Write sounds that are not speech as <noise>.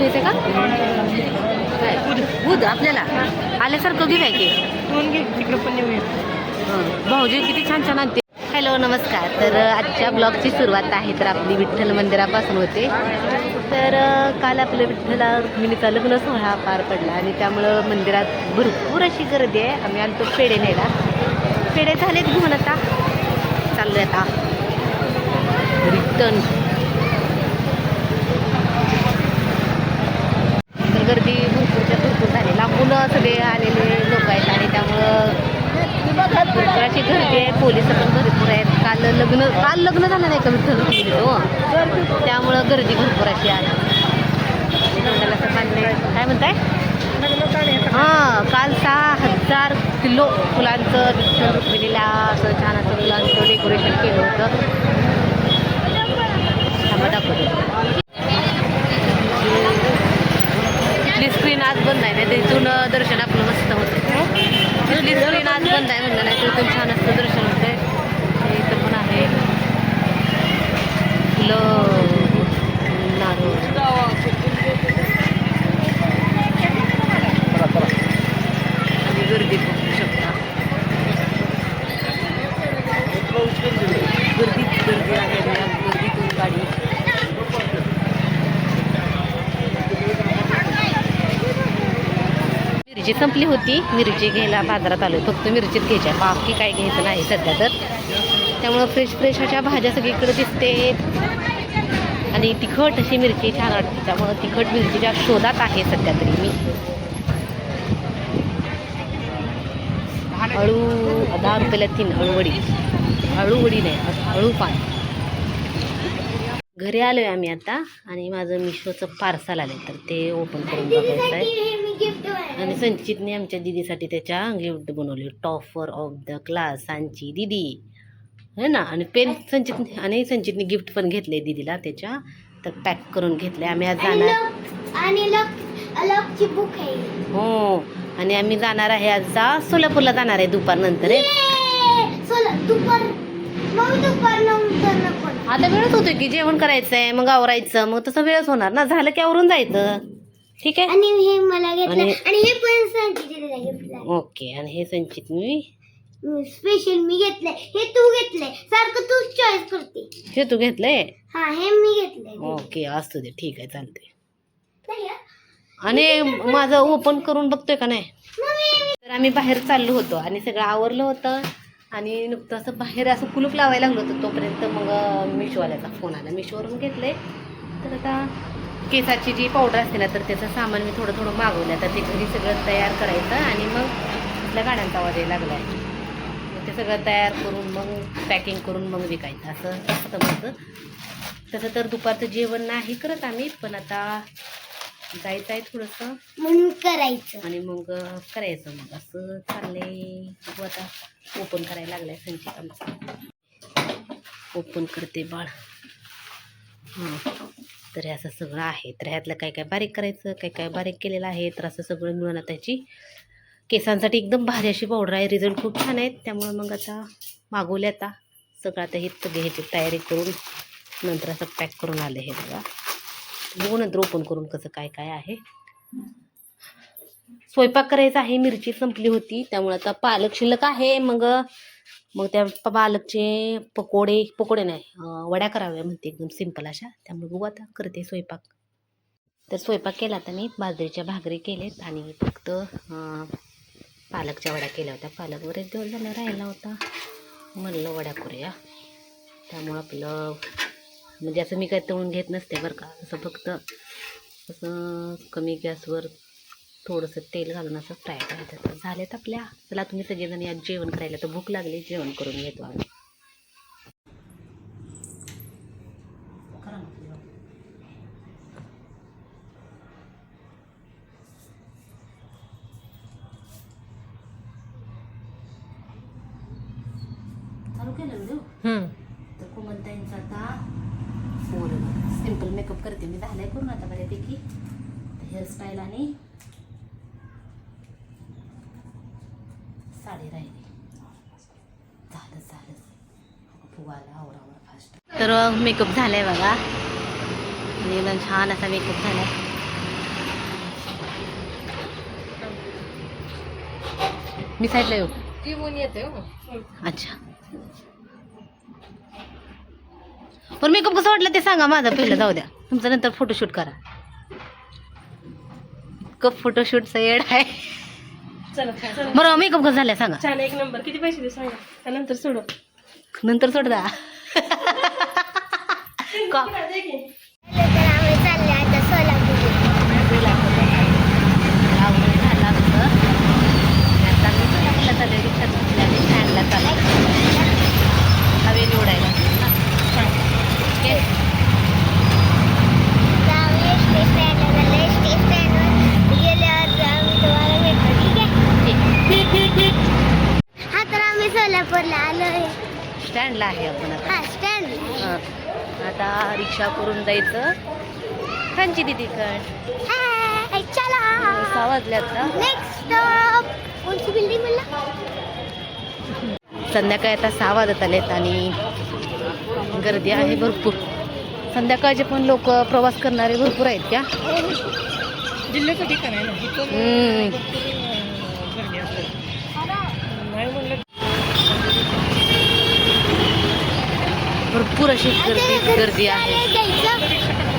घ्यायचं का? बुध आपल्याला. आल्यासारखं घे काय की. तिकडे पण नेऊया भाऊजी किती छान छान आणते. हॅलो नमस्कार. तर आजच्या ब्लॉगची सुरुवात आहे तर आपली विठ्ठल मंदिरापासून होते. तर काल आपल्या विठ्ठला रुक्मिणीचा लग्न सोहळा पार पडला आणि त्यामुळं मंदिरात भरपूर अशी गर्दी आहे. आम्ही आलतो पेढे न्यायला. पेढे झालेत घेऊन आता. चाललोय आता. रिटर्न तर गर्दी भरपूरच्या भरपूर झाली लांबून सगळे आलेले लोक आहेत आणि त्यामुळं भरपूर अशी गर्दी आहे पोलीस पण भरपूर आहेत. काल लग्न काल लग्न झालं नाही का विठ्ठल हो? त्यामुळं गर्दी भरपूर अशी आहे. काय म्हणताय? हां काल सहा हजार किलो फुलांचं विठ्ठल रुक्मिणीला असं छान असं फुलांचं डेकोरेशन केलं होतं. थांबा स्क्रीन आज बंद आहे. नाही तिथून दर्शन आपलं मस्त होतं. इथली स्क्रीन आज बंद आहे म्हणलं नाही तर इथून छान असतं दर्शन होतंय. इथं पण आहे. फुलं नारळ आणि गर्दी बघू शकता गर्दीच गर्दी आहे या गर्दीतून गाडी मिरची संपली होती. मिरची घ्यायला बाजारात आलो फक्त मिरचीच घ्यायच्या. बाकी काय घ्यायचं नाही सध्या तर. त्यामुळं फ्रेश फ्रेश अशा भाज्या सगळीकडे दिसते. आणि तिखट अशी मिरची छान वाटते. त्यामुळं तिखट मिरचीच्या शोधात आहे सध्या तरी मी. अळू दहा रुपयाला तीन अळूवडी अळूवडी नाही अळू पान. घरी आलोय आम्ही आता. आणि माझं मिशोचं पार्सल आलंय. तर ते ओपन करून बघायचं आहे आणि संचितने आमच्या दिदीसाठी त्याच्या गिफ्ट बनवली. Topper of the class Sanchi दिदी. है ना? आणि पेन संचित आणि संचितने गिफ्ट पण घेतले दिदीला त्याच्या. तर पॅक करून घेतले आम्ही आज जाणार. आणि लक लकची बुक आहे. हो. आणि आम्ही जाणार आहे आज जा सोलापूरला जाणार आहे दुपारनंतर. दुपार नंतर आता वेळच होतोय की जेवण करायचं आहे मग आवरायचं मग तसं वेळच होणार ना? झालं की आवरून जायचं. ठीक आहे? आणि हे मला घेतलं. आणि- आणि हे पण घेतलं. ओके आणि हे संचित मी स्पेशल मी घेतलंय. हे तू घेतलंय. सारखं तूच चॉईस करते. हे तू घेतलंय? हा हे मी घेतलंय. ओके असू दे. ठीक आहे चालते? आणि माझं ओपन करून बघतोय का नाही? मम्मी, तर आम्ही बाहेर चाललो होतो आणि सगळं आवरलं होतं. आणि नुकतं असं बाहेर असं कुलूप लावायला लागलो होतो तोपर्यंत मग अं, मिशोवाल्याचा फोन आला. मिशोवरून घेतले तर आता केसाची जी पावडर असते ना तर त्याचं सामान मी थोडं थोडं मागवलं तर ते घरी सगळं तयार करायचं आणि मग आपल्या गाड्यांचा आवाज यायला लागला आहे मग ते सगळं तयार करून मग पॅकिंग करून मग विकायचं. असं असतं माझं. तसं तर दुपारचं जेवण नाही करत आम्ही पण आता जायचं आहे थोडंसं. म्हणून करायचं. आणि मग करायचं मग. असं चाललंय. बघू आता. ओपन करायला लागलाय संचित आमचा. ओपन करते बाळ. हां तर हे असं सगळं आहे. तर ह्यातलं काय काय बारीक करायचं काय काय बारीक केलेलं आहे तर असं सगळं मिळून आता त्याची केसांसाठी एकदम भारी अशी पावडर आहे. रिझल्ट खूप छान आहेत. त्यामुळं मग आता मागवले आता. सगळं आता हे सगळे ह्याची तयारी करून नंतर असं पॅक करून आले हे बघा. बघू नंतर ओपन करून कसं काय काय आहे. स्वयंपाक करायचा आहे. मिरची संपली होती. त्यामुळे आता पालक शिल्लक आहे. मग मग त्या पालकचे पकोडे पकोडे नाही वड्या कराव्या म्हणते एकदम सिंपल अशा. त्यामुळे बघू आता करते स्वयंपाक. तर स्वयंपाक केला आता मी. बाजरीच्या भाकरी केलेत आणि फक्त पालकच्या वड्या केल्या होत्या. पालक बरेच दिवस झालं राहिला होता. म्हणलं वड्या करूया. त्यामुळं आपलं म्हणजे असं मी काय तळून घेत नसते बरं का. असं फक्त असं कमी गॅसवर थोडंसं तेल घालून असं फ्राय करायचं. तर झालेत आपल्या. चला तुम्ही सगळेजण या जेवण करायला. तर भूक लागली जेवण करून घेतो आम्ही. आता सिंपल मेकअप करते. मी झालंय करून आता बऱ्यापैकी. हेअरस्टाईल आणि झालं तर मेकअप झालाय बघा. एकदम छान असा मेकअप झाला मी साईडला येऊ? ती येते हो. अच्छा. पण मेकअप कसं वाटलं ते सांगा माझा पहिलं जाऊ द्या. तुमचं नंतर फोटोशूट करा. कप फोटोशूटचं एड आहे. चला चला. बरं मेकअप कसं झालं सांगा. छान एक नंबर किती पैसे <laughs> दे सांगा? त्यानंतर सोडू नंतर सोड दा का तर आम्ही चालले आता सोलापूर आवडून झाला आमचं. आता मी सोलापूरला चालले, रिक्षात बसले आणि स्टँडला चालले. हवे निवडायला लागले ना. ओके. तर आम्ही एस टी स्टँडला चाललो एस टी स्टँडवर गेल्यावर आम्ही तुम्हाला भेटतो ठीक आहे हा तर आम्ही सोलापूरला आलोय स्टँडला आहे आपण आता. हा स्टँड हां. आता रिक्षा करून जायचं. खांची दिदीकड हाय चला. सहा वाजले आता नेक्स्ट स्टॉप कोणती बिल्डिंग म्हणला? संध्याकाळी आता सहा वाजत आलेत आणि गर्दी आहे भरपूर. संध्याकाळचे पण लोक प्रवास करणारे भरपूर आहेत का? जिल्ह्याचं ठिकाण आहे ना इथून हम्म. गर्दी असते नाही म्हणलं भरपूर अशी गर्दी गर्दी आहे.